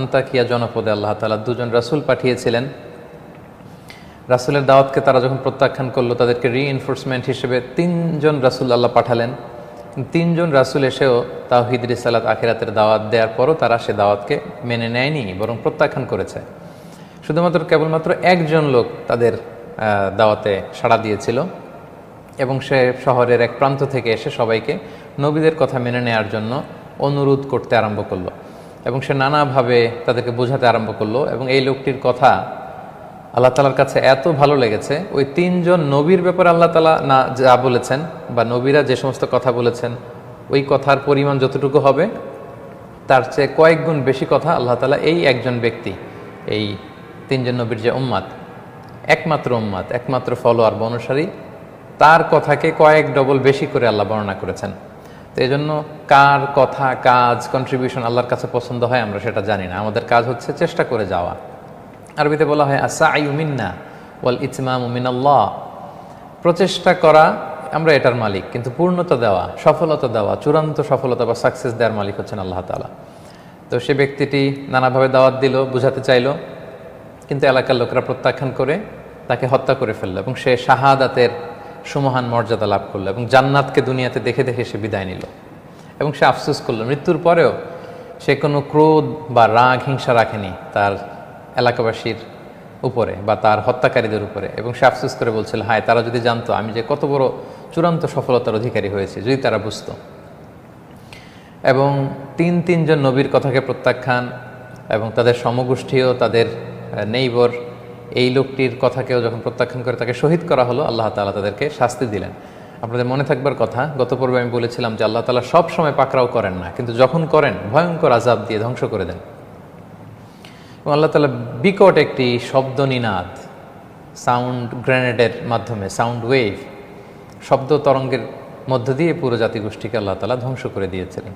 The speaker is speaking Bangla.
আন্তাকিয়া জনপদে আল্লাহ তালা দুজন রাসূল পাঠিয়েছিলেন। রাসূলের দাওয়াতকে তারা যখন প্রত্যাখ্যান করল, তাদেরকে রিএনফোর্সমেন্ট হিসেবে তিনজন রাসূল আল্লাহ পাঠালেন। তিনজন রাসূল এসেও তাওহিদ, রিসালাত, আখিরাতের দাওয়াত দেওয়ার পরও তারা সে দাওয়াতকে মেনে নেয়নি, বরং প্রত্যাখ্যান করেছে। শুধুমাত্র কেবলমাত্র একজন লোক তাদের দাওয়াতে সাড়া দিয়েছিল এবং সে শহরের এক প্রান্ত থেকে এসে সবাইকে নবীদের কথা মেনে নেওয়ার জন্য অনুরোধ করতে আরম্ভ করল। এবং সে নানাভাবে তাদেরকে বোঝাতে আরম্ভ করল এবং এই লোকটির কথা আল্লাহ তালার কাছে এত ভালো লেগেছে। ওই তিনজন নবীর ব্যাপারে আল্লাহ তালা না যা বলেছেন বা নবীরা যে সমস্ত কথা বলেছেন, ওই কথার পরিমাণ যতটুকু হবে, তার চেয়ে কয়েক গুণ বেশি কথা আল্লাহ তালা এই একজন ব্যক্তি, এই তিনজন নবীর যে উম্মাদ, একমাত্র উম্মাদ, একমাত্র ফলোয়ার বা অনুসারী, তার কথাকে কয়েক ডবল বেশি করে আল্লাহ বর্ণনা করেছেন। তো এই জন্য কার কথা, কাজ কন্ট্রিবিউশন আল্লাহর কাছে পছন্দ হয় আমরা সেটা জানি না। আমাদের কাজ হচ্ছে চেষ্টা করে যাওয়া। আরবিতে বলা হয় আসা মিন্না ওয়াল ইতমাম মিনাল্লাহ প্রচেষ্টা করা আমরা এটার মালিক, কিন্তু পূর্ণতা দেওয়া, সফলতা দেওয়া, চূড়ান্ত সফলতা বা সাকসেস দেওয়ার মালিক হচ্ছেন আল্লাহ তালা তো সে ব্যক্তিটি নানাভাবে দাওয়াত দিল, বুঝাতে চাইলো, কিন্তু এলাকার লোকেরা প্রত্যাখ্যান করে তাকে হত্যা করে ফেলল এবং সে শাহাদাতের সুমহান মর্যাদা লাভ করল এবং জান্নাতকে দুনিয়াতে দেখে দেখে সে বিদায় নিল এবং সে আফসোস করল। মৃত্যুর পরেও সে কোনো ক্রোধ বা রাগ, হিংসা রাখেনি তার এলাকাবাসীর উপরে বা তার হত্যাকারীদের উপরে এবং সে আফসোস করে বলছিল, হায়, তারা যদি জানতো আমি যে কত বড় চূড়ান্ত সফলতার অধিকারী হয়েছি, যদি তারা বুঝতো। এবং তিন তিনজন নবীর কথাকে প্রত্যাখ্যান এবং তাদের সমগোষ্ঠীও তাদের নেইবর এই লোকটির কথাকেও যখন প্রত্যাখ্যান করে তাকে শহীদ করা হলো, আল্লাহ তালা তাদেরকে শাস্তি দিলেন। আপনাদের মনে থাকবার কথা, গত পর্বে আমি বলেছিলাম যে আল্লাহ তালা সব সময় পাকড়াও করেন না, কিন্তু যখন করেন, ভয়ঙ্কর আজাব দিয়ে ধ্বংস করে দেন। এবং আল্লাহ তালা বিকট একটি শব্দ নিনাদ সাউন্ড গ্রেনেডের মাধ্যমে, সাউন্ড ওয়েভ, শব্দ তরঙ্গের মধ্য দিয়ে পুরো জাতিগোষ্ঠীকে আল্লাহ তালা ধ্বংস করে দিয়েছিলেন।